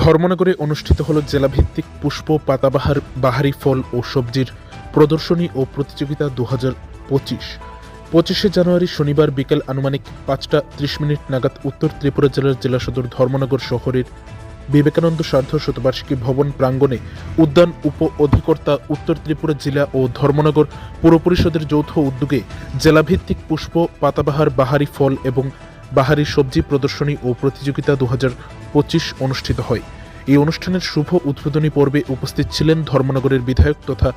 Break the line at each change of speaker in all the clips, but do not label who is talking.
ধর্মনগরে অনুষ্ঠিত হল জেলাভিত্তিক পুষ্প, পাতাবাহার, বাহারি ফল ও সবজির প্রদর্শনী ও প্রতিযোগিতা দু হাজার পঁচিশ। পঁচিশে জানুয়ারি শনিবার বিকেল আনুমানিক পাঁচটা ত্রিশ মিনিট নাগাদ উত্তর ত্রিপুরা জেলার জেলা সদর ধর্মনগর শহরের বিবেকানন্দ সার্ধ শতবার্ষিকী ভবন প্রাঙ্গণে উদ্যান উপ অধিকর্তা উত্তর ত্রিপুরা জেলা ও ধর্মনগর পুর পরিষদের যৌথ উদ্যোগে জেলাভিত্তিক পুষ্প, পাতাবাহার, বাহারি ফল এবং বাহারি সবজি প্রদর্শনী ও প্রতিযোগিতা দু অনুষ্ঠিত হয়। এই অনুষ্ঠানের শুভ উদ্বোধনী পর্বে উপস্থিত ছিলেন ধর্মনগরের বিধায়ক তথা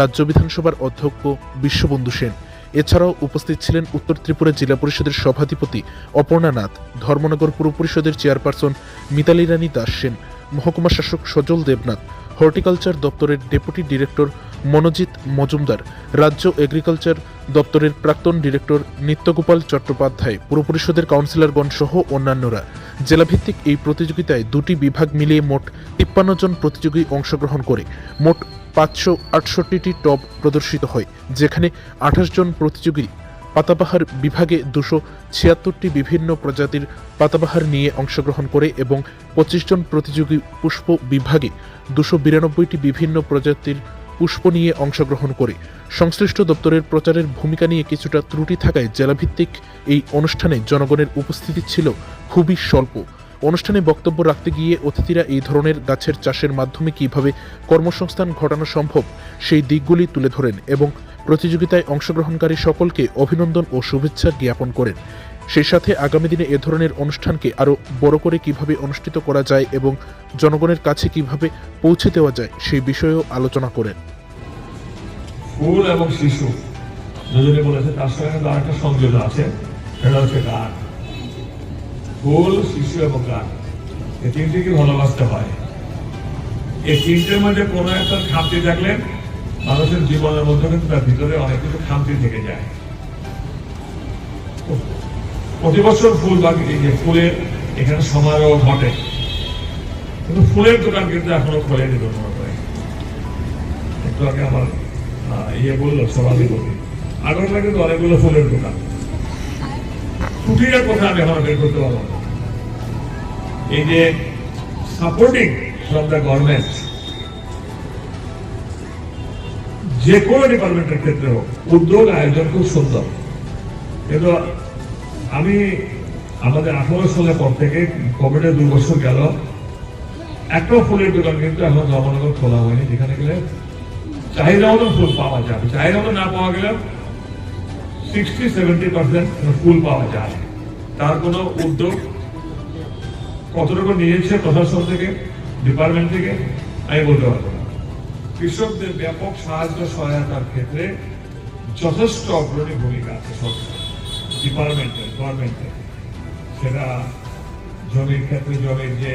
রাজ্য বিধানসভার অধ্যক্ষ বিশ্ববন্ধু সেন। এছাড়াও উপস্থিত ছিলেন উত্তর ত্রিপুরা জেলা পরিষদের সভাধিপতি অপর্ণা নাথ, ধর্মনগর পুর পরিষদের চেয়ারপারসন মিতালি রানী দাস সেন, মহকুমা শাসক সজল দেবনাথ, হর্টিকালচার দপ্তরের ডেপুটি ডিরেক্টর মনোজিৎ মজুমদার, রাজ্য এগ্রিকালচার দপ্তরের প্রাক্তন ডিরেক্টর নিত্যগোপাল চট্টোপাধ্যায়, পুর পরিষদের কাউন্সিলরগণ সহ অন্যান্যরা। জেলাভিত্তিক এই প্রতিযোগিতায় দুটি বিভাগ মিলিয়ে মোট তিপ্পান্ন জন প্রতিযোগী অংশগ্রহণ করে। মোট পাঁচশো আটষট্টিটি টব প্রদর্শিত হয়, যেখানে আঠাশ জন প্রতিযোগী পাতাবাহার বিভাগে দুশো ছিয়াত্তরটি বিভিন্ন প্রজাতির পাতাবাহার নিয়ে অংশগ্রহণ করে এবং পঁচিশ জন প্রতিযোগী পুষ্প বিভাগে দুশো বিরানব্বইটি বিভিন্ন প্রজাতির পুষ্প নিয়ে অংশগ্রহণ করে। সংশ্লিষ্ট দপ্তরের প্রচারের ভূমিকা নিয়ে কিছুটা ত্রুটি থাকায় জেলাভিত্তিক এই অনুষ্ঠানে জনগণের উপস্থিতি ছিল খুবই স্বল্প। অনুষ্ঠানে বক্তব্য রাখতে গিয়ে অতিথিরা এই ধরনের গাছের চাষের মাধ্যমে কীভাবে কর্মসংস্থান ঘটানো সম্ভব, সেই দিকগুলি তুলে ধরেন এবং প্রতিযোগিতায় অংশগ্রহণকারী সকলকে অভিনন্দন ও শুভেচ্ছা জ্ঞাপন করেন। সেই সাথে আগামী দিনে এ ধরনের অনুষ্ঠানকে আরও বড় করে কীভাবে অনুষ্ঠিত করা যায় এবং জনগণের কাছে কীভাবে পৌঁছে দেওয়া যায় সেই বিষয়েও আলোচনা করেন।
ফুল এবং শিশু বলেছে তার সঙ্গে কিন্তু আরেকটা সংযোজন আছে, সেটা হচ্ছে গান। শিশু এবং গান, এই ভালোবাসতে হয়? এই তিনটের মধ্যে কোনো একটা খামতি থাকলে মানুষের জীবনের মধ্যে কিন্তু তার ভিতরে অনেক কিছু খামতি থেকে যায়। প্রতি বছর ফুল বা এই যে ফুলের এখানে সমারোহ ঘটে। কিন্তু ফুলের দোকান কিন্তু এখনও খোলেনি করে একটু আগে আমার ইয়ে বলল আগরতলা কিন্তু অনেকগুলো ফুলের দোকান। কুটিরের কথা আমি এখন বের করতে পারব এই যে সাপোর্টিং ফ্রম দ্য গভর্নমেন্ট যে কোনো ডিপার্টমেন্টের ক্ষেত্রে হোক, উদ্যোগ আয়োজন খুব সুন্দর। কিন্তু আমি আমাদের আঠারো সালের পর থেকে কোভিডের দুই বছর গেল। একটাও ফুলের দোকান কিন্তু এখন ধর্মনগর খোলা হয়নি। যেখানে গেলে চাহিদা মতো ফুল পাওয়া যাবে চাহিদা মতো না পাওয়া গেলে সিক্সটি সেভেন্টি পার্সেন্ট ফুল পাওয়া যায়। তার কোনো উদ্যোগ কতটুকু নিয়েছে প্রশাসন থেকে ডিপার্টমেন্ট থেকে, আমি বলতে পারব কৃষকদের ব্যাপক সাহায্য সহায়তার ক্ষেত্রে যথেষ্ট অগ্রণী ভূমিকা আছে সরকার ডিপার্টমেন্টের গভর্নমেন্টের সেটা জমির ক্ষেত্রে জমির যে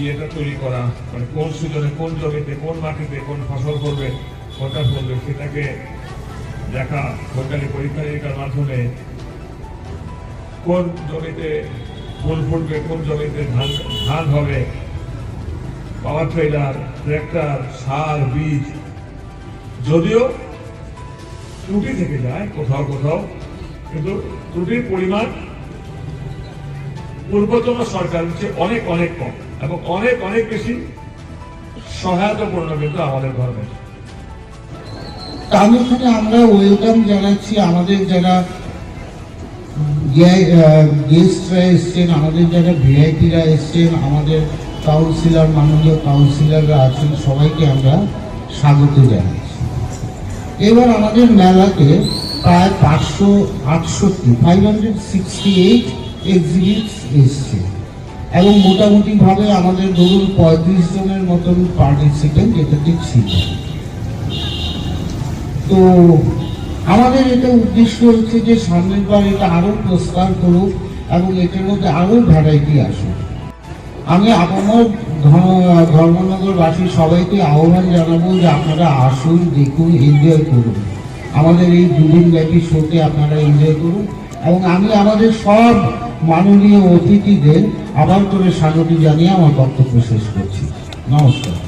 ইয়েটা তৈরি করা মানে কোন সিজনে কোন জমিতে, কোন মাটিতে কোন ফসল করবে কোনটা করবে সেটাকে দেখা সরকারি পরীক্ষা নিরীক্ষার মাধ্যমে কোন জমিতে ফুল ফুটবে, কোন জমিতে ধান ধান হবে, পাওয়ার ট্রেলার, ট্র্যাক্টর, সার, বীজ, যদিও ত্রুটি থেকে যায় কোথাও কোথাও কিন্তু ত্রুটির পরিমাণ পূর্বতন সরকারের চেয়ে অনেক অনেক কম এবং অনেক অনেক বেশি সহায়তাপূর্ণ কিন্তু আমাদের গভর্নমেন্ট
তার মধ্যে আমরা ওয়েলকাম জানাচ্ছি আমাদের যারা গেস্টরা এসছেন, আমাদের যারা ভিআইপিরা এসছেন, আমাদের কাউন্সিলর মাননীয় কাউন্সিলররা আছেন, সবাইকে আমরা স্বাগত জানাচ্ছি। এবার আমাদের মেলাতে প্রায় পাঁচশো আটষট্টি five hundred sixty eight exhibits এসছে। এবং মোটামুটিভাবে আমাদের ধরুন পঁয়ত্রিশ জনের মতন পার্টিসিপেন্ট এটাতে ছিল তো আমাদের এটা উদ্দেশ্য হচ্ছে যে সামনের বার এটা আরও প্রস্তার করুক এবং এটার মধ্যে আরও ভ্যারাইটি আসুক। আমি ধর্ম- ধর্মনগরবাসী সবাইকে আহ্বান জানাব যে আপনারা আসুন, দেখুন এনজয় করুন। আমাদের এই দুদিন ব্যাপী শোতে আপনারা এনজয় করুন এবং আমি আমাদের সব মাননীয় অতিথিদের আবার করে স্বাগত জানিয়ে আমার বক্তব্য শেষ করছি। নমস্কার।